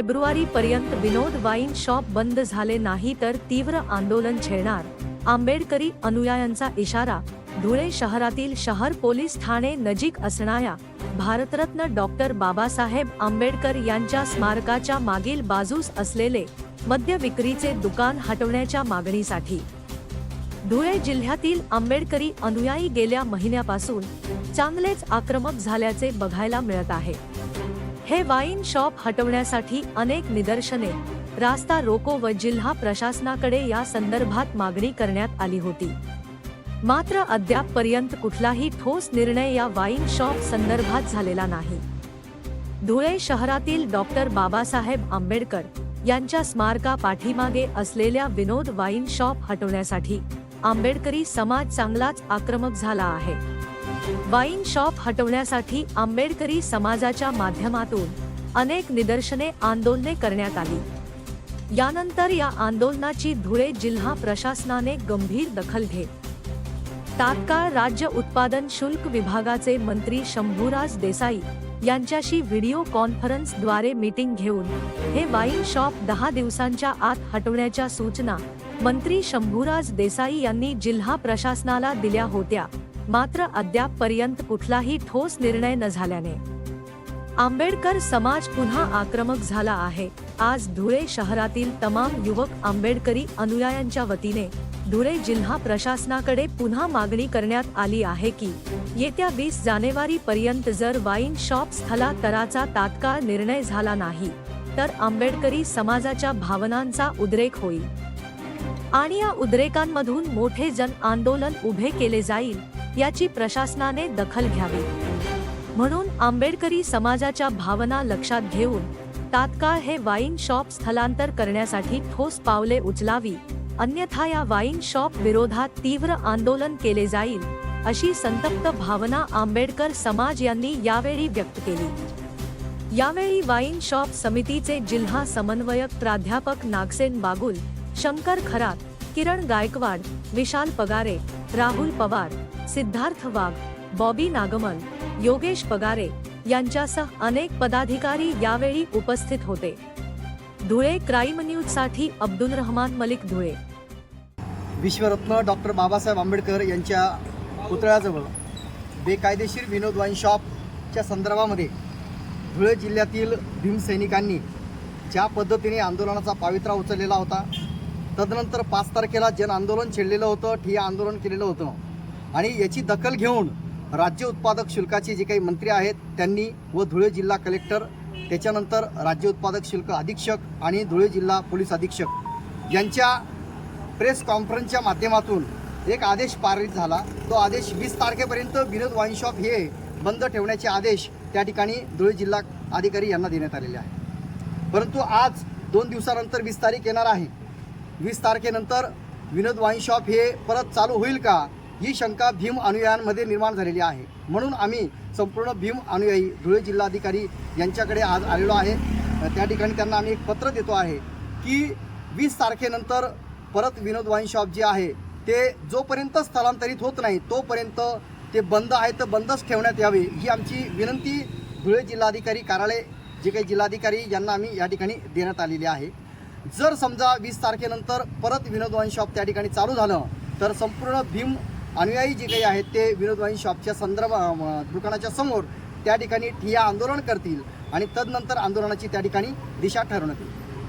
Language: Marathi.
फेब्रुवारी पर्यंत विनोद वाईन शॉप बंद झाले नाही तर तीव्र आंदोलन छेडणार. आंबेडकरी अनुयायांचा इशारा धुळे शहरातील शहर पोलीस ठाणे नजीक असणाऱ्या भारतरत्न डॉक्टर बाबासाहेब आंबेडकर यांच्या स्मारकाच्या मागील बाजूस असलेले मद्य विक्रीचे दुकान हटवण्याच्या मागणीसाठी. धुळे जिल्ह्यातील आंबेडकरी अनुयायी गेल्या महिन्यापासून चांगलेच आक्रमक झाल्याचे बघायला मिळत आहे. हे वाईन शॉप हटवण्यासाठी अनेक निदर्शने. रास्ता रोको व जिल्हा प्रशासनाकडे या संदर्भात मागणी करण्यात आली होती. मात्र अद्यापपर्यंत कुठलाही ठोस निर्णय या वाईन शॉप संदर्भात झालेला नाही. धुळे शहरातील डॉक्टर बाबासाहेब आंबेडकर यांच्या स्मारका पाठीमागे असलेल्या विनोद वाईन शॉप हटवण्यासाठी आंबेडकरी समाज चांगलाच आक्रमक झाला आहे. वाईन शॉप हटवण्यासाठी आंबेडकरी समाजाच्या माध्यमातून अनेक निदर्शने आंदोलने करण्यात आली. यानंतर या आंदोलनाची धुळे जिल्हा प्रशासनाने गंभीर दखल घेत. तात्काळ राज्य उत्पादन शुल्क विभागाचे मंत्री शंभूराज देसाई यांच्याशी व्हिडिओ कॉन्फरन्सद्वारे मीटिंग घेऊन हे वाईन शॉप दहा दिवसांच्या आत हटवण्याच्या सूचना मंत्री शंभूराज देसाई यांनी जिल्हा प्रशासनाला दिल्या होत्या. मात्र अद्यापपर्यंत कुठलाही ठोस निर्णय न झाल्याने. आंबेडकर समाज पुन्हा आक्रमक झाला आहे. आज धुळे शहरातील तमाम युवक आंबेडकरी अनुयायांच्या वतीने धुळे जिल्हा प्रशासनाकडे पुन्हा मागणी करण्यात आली आहे की येत्या वीस जानेवारी पर्यंत जर वाईन शॉप स्थलांतराचा तात्काळ निर्णय झाला नाही तर आंबेडकरी समाजाच्या भावनांचा उद्रेक होईल. आणि या उद्रेकांमधून मोठे जन आंदोलन उभे केले जाईल याची प्रशासनाने दखल घ्यावी. म्हणून आंबेडकरी समाजाच्या भावना लक्षात घेऊन तात्काळ हे वाईन शॉप स्थलांतर करण्यासाठी ठोस पावले उचलावी अन्यथा या वाईन शॉप विरोधात तीव्र आंदोलन केले जाईल अशी संतप्त भावना आंबेडकर समाज यांनी यावेळी व्यक्त केली. यावेळी वाईन शॉप समितीचे जिल्हा समन्वयक प्राध्यापक नागसेन बागुल शंकर खरात किरण गायकवाड विशाल पगारे राहुल पवार सिद्धार्थ वाघ बॉबी नागमल योगेश पगारे यांच्यासह अनेक पदाधिकारी यावेळी उपस्थित होते. धुळे क्राईम न्यूजसाठी अब्दुल रहमान मलिक धुळे. विश्वरत्न डॉक्टर बाबासाहेब आंबेडकर यांच्या पुतळ्याजवळ बेकायदेशीर विनोद वाईन शॉपच्या संदर्भामध्ये धुळे जिल्ह्यातील भीमसैनिकांनी ज्या पद्धतीने आंदोलनाचा पावित्रा उचललेला होता तदनंतर पाच तारखेला जन आंदोलन छेडलेलं होतं ठिय्या आंदोलन केलेलं होतं. आणि याची दखल घेऊन राज्य उत्पादक शुल्काचे जे काही मंत्री आहेत त्यांनी व धुळे जिल्हा कलेक्टर त्याच्यानंतर राज्य उत्पादक शुल्क अधीक्षक आणि धुळे जिल्हा पोलीस अधीक्षक यांच्या प्रेस कॉन्फरन्सच्या माध्यमातून एक आदेश पारित झाला. तो आदेश वीस तारखेपर्यंत विनोद वाईन शॉप हे बंद ठेवण्याचे आदेश त्या ठिकाणी धुळे जिल्हा अधिकारी यांना देण्यात आलेले आहे परंतु आज दोन दिवसानंतर वीस तारीख येणार आहे. वीस तारखेनंतर विनोद वाईन शॉप हे परत चालू होईल का? ही शंका भीम अनुयायांमध्ये निर्माण झालेली आहे. म्हणून आम्ही संपूर्ण भीम अनुयायी धुळे जिल्हाधिकारी यांच्याकडे आज आलेलो आहे. त्या ठिकाणी त्यांना आम्ही एक पत्र देतो आहे की वीस तारखेनंतर परत विनोद वाईन शॉप जे आहे ते जोपर्यंत स्थलांतरित होत नाही तोपर्यंत ते बंद आहे तर बंदच ठेवण्यात यावे ही आमची विनंती धुळे जिल्हाधिकारी कार्यालय जे काही जिल्हाधिकारी यांना आम्ही या ठिकाणी देण्यात आलेली आहे. जर समजा वीस तारखेनंतर परत विनोद वाईन शॉप त्या ठिकाणी चालू झालं तर संपूर्ण भीम अनुयायी जे काही आहेत ते विनोद वाईन शॉपच्या संदर्भ दुकानाच्या समोर त्या ठिकाणी ठिया आंदोलन करतील आणि तदनंतर आंदोलनाची त्या ठिकाणी दिशा ठरवण्यात येईल.